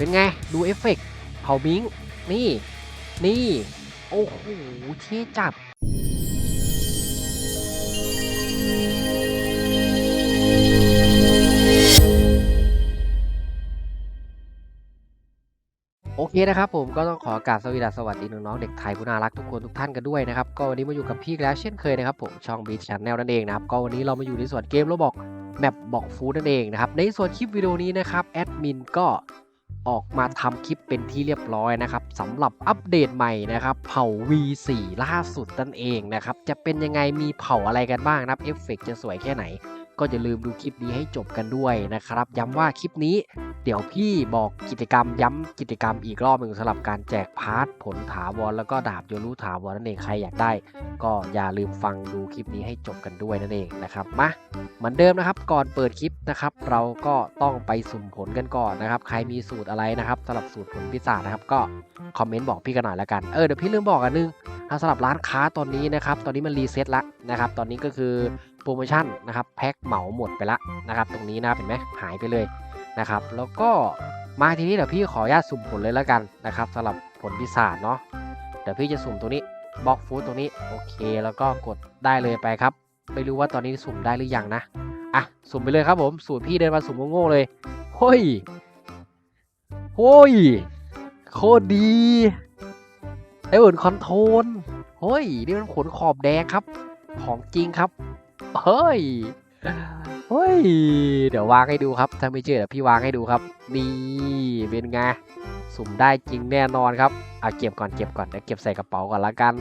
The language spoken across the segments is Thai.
เป็นไง ดูเอฟเฟกต์เผาบิงนี่ นี่ โอ้โหเท่จัดโอเคนะครับผมก็ต้องขอกราบสวัสดีสวัสดีน้องๆเด็กไทยผู้น่ารักทุกคนทุกท่านกันด้วยนะครับก็วันนี้มาอยู่กับพี่อีกแล้วเช่นเคยนะครับผมช่องบีชแนลนั่นเองนะครับก็วันนี้เรามาอยู่ในส่วนเกมโรบอกแมปบอกฟูดนั่นเองนะครับในส่วนคลิปวิดีโอนี้นะครับแอดมินก็ ออกมาทำคลิปเป็นที่เรียบร้อยนะครับสำหรับอัปเดตใหม่นะครับเผ่า V4 ล่าสุดนั่นเองนะครับจะเป็นยังไงมีเผ่าอะไรกันบ้างนะครับเอฟเฟกต์จะสวยแค่ไหน ก็อย่าลืมดูคลิปนี้ให้จบกันด้วยนะครับ ย้ำว่าคลิปนี้เดี๋ยวพี่บอกกิจกรรมย้ำกิจกรรมอีกรอบหนึ่งสำหรับการแจกพาร์ทผลถาวรแล้วก็ดาบโยรู้ถาวรนั่นเองใครอยากได้ ก็อย่าลืมฟังดูคลิปนี้ให้จบกันด้วยนั่นเองนะครับมาเหมือนเดิมนะครับก่อนเปิดคลิปนะครับเราก็ต้องไปสุ่มผลกันก่อนนะครับ ใครมีสูตรอะไรนะครับสำหรับสูตรผลพิศาจนะครับก็คอมเมนต์บอกพี่กันหน่อยละกันเออเดี๋ยวพี่ลืมบอกอันนึงถ้าสำหรับร้านค้าตอนนี้นะครับ ตอนนี้มันรีเซ็ตละนะครับ ตอนนี้ก็คือ โปรโมชั่นนะครับแพ็คเหมาหมดไปละนะครับ ตรงนี้นะเห็นไหมหายไปเลยนะครับ แล้วก็มาทีนี้เดี๋ยวพี่ขออนุญาตสุ่มผลเลยแล้วกันนะครับสำหรับผลพิศาจเนาะเดี๋ยวพี่จะสุ่มตัวนี้บล็อกฟูดตัวนี้โอเค แล้วก็กดได้เลยไปครับ ไม่รู้ว่าตอนนี้สุ่มได้หรือยังนะอะสุ่มไปเลยครับผมสูตรพี่เดินมาสุ่มโง่ๆเลยเฮ้ยเฮ้ยโคตรดีไอ้เหมือนคอนโทรลเฮ้ยนี่มันขนขอบแดงครับ ของจริงครับ เฮ้ย เฮ้ย เดี๋ยววางให้ดูครับ ถ้าไม่เชื่อเดี๋ยวพี่วางให้ดูครับ นี่เป็นไง สุ่มได้จริงแน่นอนครับ เอาเก็บก่อนเก็บก่อนเดี๋ยวเก็บใส่กระเป๋าก่อนละกัน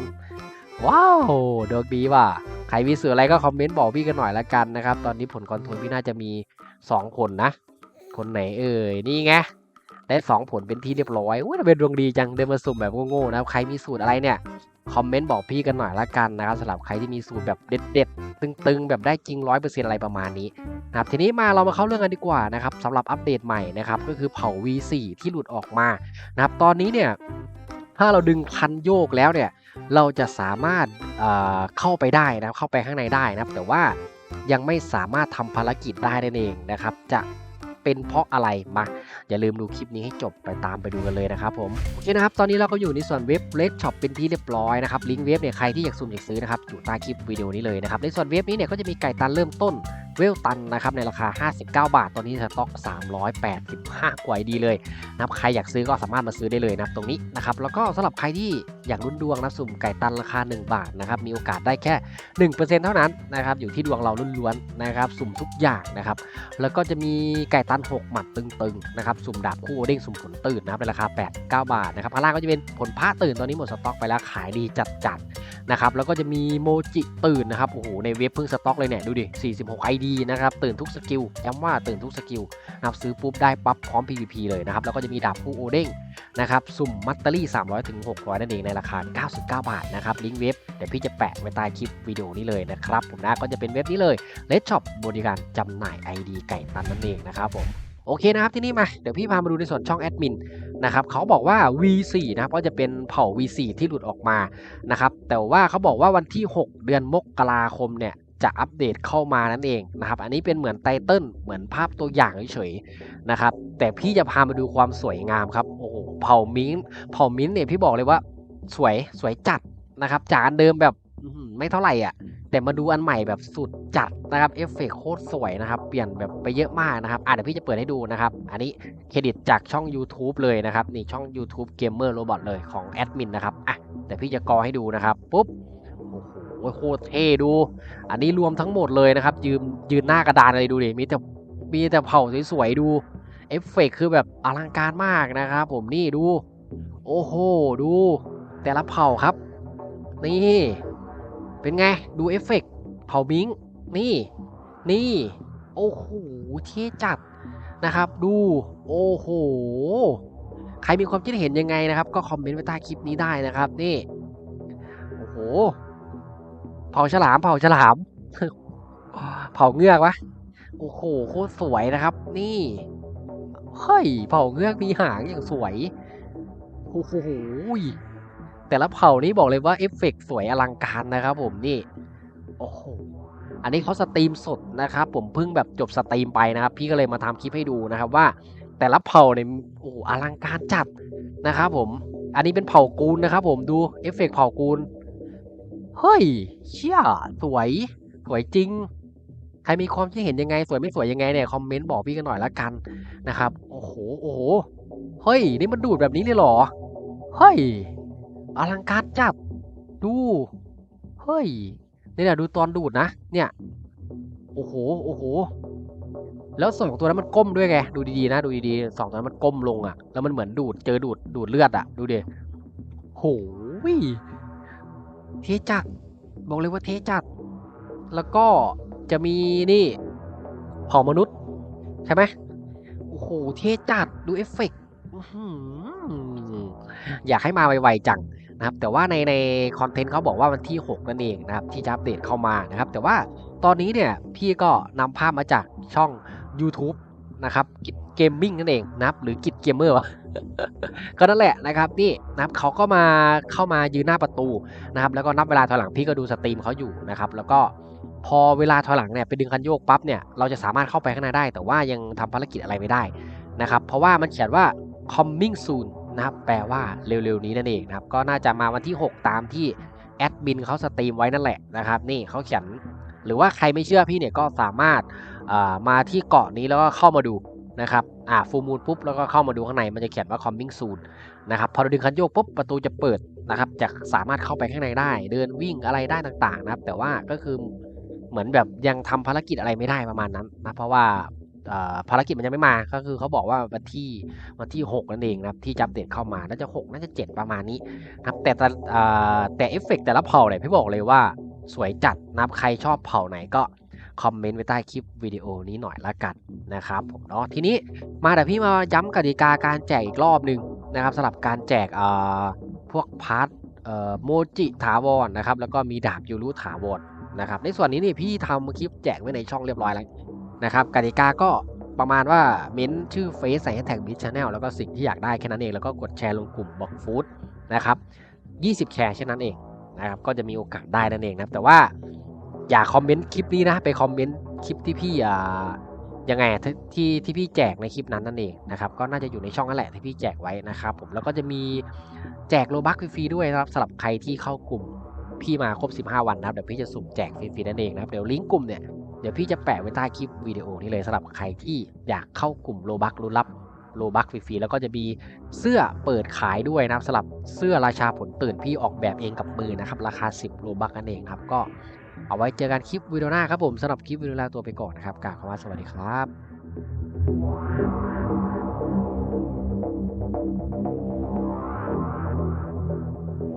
ว้าวดวงดีว่ะ ใครมีสื่ออะไรก็คอมเมนต์บอกพี่กันหน่อยละกันนะครับ ตอนนี้ผลคอนโทรลพี่น่าจะมี2คนนะคนไหนเอ่ย นี่ไง ได้2ผลเป็นที่เรียบร้อยอุ้ยทำไมดวงดีจังเดินมาสุ่มแบบโง่ๆนะครับใครมีสูตรอะไรเนี่ยคอมเมนต์บอกพี่กันหน่อยละกันนะครับสำหรับใครที่มีสูตรแบบเด็ดๆตึงๆ แบบได้จริงร้อยเปอร์เซ็นต์อะไรประมาณนี้นะครับทีนี้มาเรามาเข้าเรื่องกันดีกว่านะครับสำหรับอัปเดตใหม่นะครับก็คือเผา V4 ที่หลุดออกมานะครับตอนนี้เนี่ยถ้าเราดึงพันโยกแล้วเนี่ยเราจะสามารถเเข้าไปได้นะเข้าไปข้างในได้นะครับแต่ว่ายังไม่สามารถทำภารกิจได้นั่นเองนะครับจะ เป็นเพราะอะไรมาอย่าลืมดูคลิปนี้ให้จบไปตามไปดูกันเลยนะครับผมโอเคนะครับตอนนี้เราก็อยู่ในส่วนเว็บเลทช็อปเป็นที่เรียบร้อยนะครับลิงก์เว็บเนี่ยใครที่อยากซุ่มอยากซื้อนะครับอยู่ใต้คลิปวิดีโอนี้เลยนะครับในส่วนเว็บนี้เนี่ยก็จะมีไก่ตันเริ่มต้น เวลตันนะครับในราคา 59 บาท ตอนนี้สต็อก 385กว่าดีเลยนะครับใครอยากซื้อก็สามารถมาซื้อได้เลยนะครับตรงนี้นะครับแล้วก็สำหรับใครที่อยากลุ้นดวงนะสุ่มไก่ตันราคา 1 บาทนะครับมีโอกาสได้แค่ 1%เท่านั้นนะครับอยู่ที่ดวงเราล้วนๆนะครับสุ่มทุกอย่างนะครับแล้วก็จะมีไก่ตัน 6 หมัดตึงๆนะครับสุ่มดาบคู่เด้งสุ่มผลตื่นนะครับในราคา 8 9 บาทนะครับข้างล่างก็จะเป็นผลผ้าตื่นตอนนี้หมดสต็อกไปแล้วขายดีจัดๆ นะครับแล้วก็จะมีโมจิตื่นนะครับโอ้โหในเว็บเพิ่งสต็อกเลยเนี่ยดูดิ 46 ID นะครับตื่นทุกสกิลย้ำว่าตื่นทุกสกิลนะครับซื้อปุ๊บได้ปั๊บพร้อม PVP เลยนะครับแล้วก็จะมีดาบคู่โอเด้งนะครับสุ่มมัตเตอรี่ 300ถึง600 นั่นเองในราคา 99 บาทนะครับลิงก์เว็บเดี๋ยวพี่จะแปะไว้ใต้คลิปวิดีโอนี้เลยนะครับผมนะก็จะเป็นเว็บนี้เลยเลดช็อปบริการจำหน่าย ID ไก่ตันนั่นเองนะครับผมโอเคนะครับที่นี่มาเดี๋ยวพี่พามาดูในส่วนช่องแอดมิน นะครับเขาบอกว่า V4 นะครับก็จะเป็นเผ่า V4 ที่หลุดออกมานะครับแต่ว่าเขาบอกว่าวันที่ 6 เดือนมกราคมเนี่ยจะอัปเดตเข้ามานั่นเองนะครับอันนี้เป็นเหมือนไตเติ้ลเหมือนภาพตัวอย่างเฉยๆนะครับแต่พี่จะพามาดูความสวยงามครับโอ้โหเผ่ามิ้นเผ่ามิ้นเนี่ยพี่บอกเลยว่าสวยสวยจัดนะครับจากอันเดิมแบบไม่เท่าไหร่อะ แต่มาดูอันใหม่แบบสุดจัดนะครับเอฟเฟกโคตรสวยนะครับเปลี่ยนแบบไปเยอะมากนะครับอะเดี๋ยวพี่จะเปิดให้ดูนะครับ อันนี้เครดิตจากช่อง YouTube เลยนะครับนี่ช่อง YouTube Gamer Robot เลยของแอดมินนะครับอะเดี๋ยวพี่จะกอให้ดูนะครับปุ๊บโอ้โหโคตรเท่ดู อันนี้รวมทั้งหมดเลยนะครับ ยืมยืนหน้ากระดานเลยดูดิมีแต่มีแต่เผ่าสวยๆดูเอฟเฟกคือแบบอลังการมากนะครับผมนี่ดู โอ้โหดู แต่ละเผ่าครับ นี่ เป็นไง ดูเอฟเฟกต์เผาบิงนี่ นี่ โอ้โหเท่จัดนะครับ ดู โอ้โห ใครมีความคิดเห็นยังไงนะครับ ก็คอมเมนต์ไว้ใต้คลิปนี้ได้นะครับ นี่ โอ้โห เผาฉลาม เผาฉลาม เผาเงือกวะ โอ้โห โคตรสวยนะครับ นี่ เฮ้ย เผาเงือกมีหางอย่างสวย โอ้โห แต่ละเผ่านี้บอกเลยว่าเอฟเฟกต์สวยอลังการนะครับผมนี่โอ้โหอันนี้เขาสตรีมสดนะครับผมเพิ่งแบบจบสตรีมไปนะครับ พี่ก็เลยมาทำคลิปให้ดูนะครับว่า แต่ละเผ่าเนี่ยโอ้อลังการจัดนะครับผม อันนี้เป็นเผ่ากูลนะครับผมดูเอฟเฟกต์เผ่ากูลเฮ้ยเชี่ยสวยสวยจริงใครมีความคิดเห็นยังไง สวยไม่สวยยังไงเนี่ยคอมเมนต์บอกพี่กันหน่อยละกันนะครับ โอ้โหโอ้โหเฮ้ย นี่มันดูดแบบนี้เลยเหรอ เฮ้ย อลังการจัดดู เฮ้ยนี่แหละดูตอนดูดนะ เนี่ย โอ้โห โอ้โห แล้วสองตัวนั้นมันก้มด้วยไง ดูดีๆนะ ดูดีๆ สองตัวนั้นมันก้มลงอะแล้วมันเหมือนดูด เจอดูด ดูดเลือดอะดูดิโหยเทจัด บอกเลยว่าเทจัด แล้วก็จะมีนี่เผ่ามนุษย์ ใช่ไหมโอ้โห เทจัด ดูเอฟเฟกต์อยากให้มาไวๆจัง นะครับแต่ว่าในในคอนเทนต์เขาบอกว่าวันที่ 6 นั่นเองนะครับที่จะอัปเดตเข้ามานะครับ แต่ว่าตอนนี้เนี่ยพี่ก็นำภาพมาจากช่อง YouTube นะครับกิจเกมมิ่งนั่นเองนะครับหรือกิจเกมเมอร์วะก็นั่นแหละนะครับนี่นะครับเขาก็มาเข้ามายืนหน้าประตูนะครับแล้วก็นับเวลาถอยหลังพี่ก็ดูสตรีมเขาอยู่นะครับแล้วก็พอเวลาถอยหลังเนี่ยไปดึงคันโยกปั๊บเนี่ยเราจะสามารถเข้าไปข้างในได้ แต่ว่ายังทำภารกิจอะไรไม่ได้นะครับเพราะว่ามันเขียนว่า coming soon นะครับ แปลว่าเร็วๆนี้นั่นเองนะครับ ก็น่าจะมาวันที่ 6 ตามที่แอดมินเขาสตรีมไว้นั่นแหละนะครับ นี่เขาเขียน หรือว่าใครไม่เชื่อพี่เนี่ยก็สามารถมาที่เกาะนี้แล้วก็เข้ามาดูนะครับ อ่าฟูมูลปุ๊บแล้วก็เข้ามาดูข้างในมันจะเขียนว่า coming soon นะครับพอเราดึงคันโยกปุ๊บประตูจะเปิดนะครับ จะสามารถเข้าไปข้างในได้ เดินวิ่งอะไรได้ต่างๆนะครับ แต่ว่าก็คือเหมือนแบบยังทำภารกิจอะไรไม่ได้ประมาณนั้นนะเพราะว่า ภารกิจมันยังไม่มา ก็คือเขาบอกว่าวันที่วันที่ 6 นั่นเองนะครับ ที่จะอัปเดตเข้ามาน่าจะ 6 น่าจะ 7 ประมาณนี้นะครับ แต่แต่เอ่อแต่เอฟเฟกต์แต่ละเผ่าเนี่ยพี่บอกเลยว่าสวยจัดนะครับใครชอบเผ่าไหนก็คอมเมนต์ไว้ใต้คลิปวิดีโอนี้หน่อยละกันนะครับผมเนาะทีนี้มาแต่พี่มาย้ำกติกาการแจกอีกรอบหนึ่งนะครับสำหรับการแจกเอ่อพวกพาร์ทเอ่อโมจิถาวรนะครับแล้วก็มีดาบยูรุถาวรนะครับในส่วนนี้นี่พี่ทำคลิปแจกไว้ในช่องเรียบร้อยแล้ว นะครับกติกาก็ประมาณว่าเม้นชื่อเฟซใส่แฮชแท็กมิชแนลแล้วก็สิ่งที่อยากได้แค่นั้นเองแล้วก็กดแชร์ลงกลุ่มบอกฟู้ดนะครับ20 แชร์เช่นนั้นเองนะครับก็จะมีโอกาสได้นั่นเองนะแต่ว่าอย่าคอมเมนต์คลิปนี้นะไปคอมเมนต์คลิปที่พี่อ่ายังไงที่ที่ที่พี่แจกในคลิปนั้นนั่นเองนะครับก็น่าจะอยู่ในช่องนั่นแหละที่พี่แจกไว้นะครับผมแล้วก็จะมีแจกโลบัคฟรีๆด้วยนะครับสำหรับใครที่เข้ากลุ่มพี่มาครบ 15 วันนะครับเดี๋ยวพี่จะสุ่มแจกฟรีๆนั่นเองนะครับเดี๋ยวลิงก์กลุ่มเนี่ย เดี๋ยวพี่จะแปะไว้ใต้คลิปวิดีโอนี้เลยสำหรับใครที่อยากเข้ากลุ่มโลบักรุนรับโลบักฟรีๆแล้วก็จะมีเสื้อเปิดขายด้วยนะครับสำหรับเสื้อราชาผลตื่นพี่ออกแบบเองกับมือนะครับ ราคา 10โลบักนั่นเองครับ ก็เอาไว้เจอกันคลิปวิดีโอหน้าครับผมสำหรับคลิปวิดีโอลาตัวไปก่อนนะครับกล่าวคำว่าสวัสดีครับ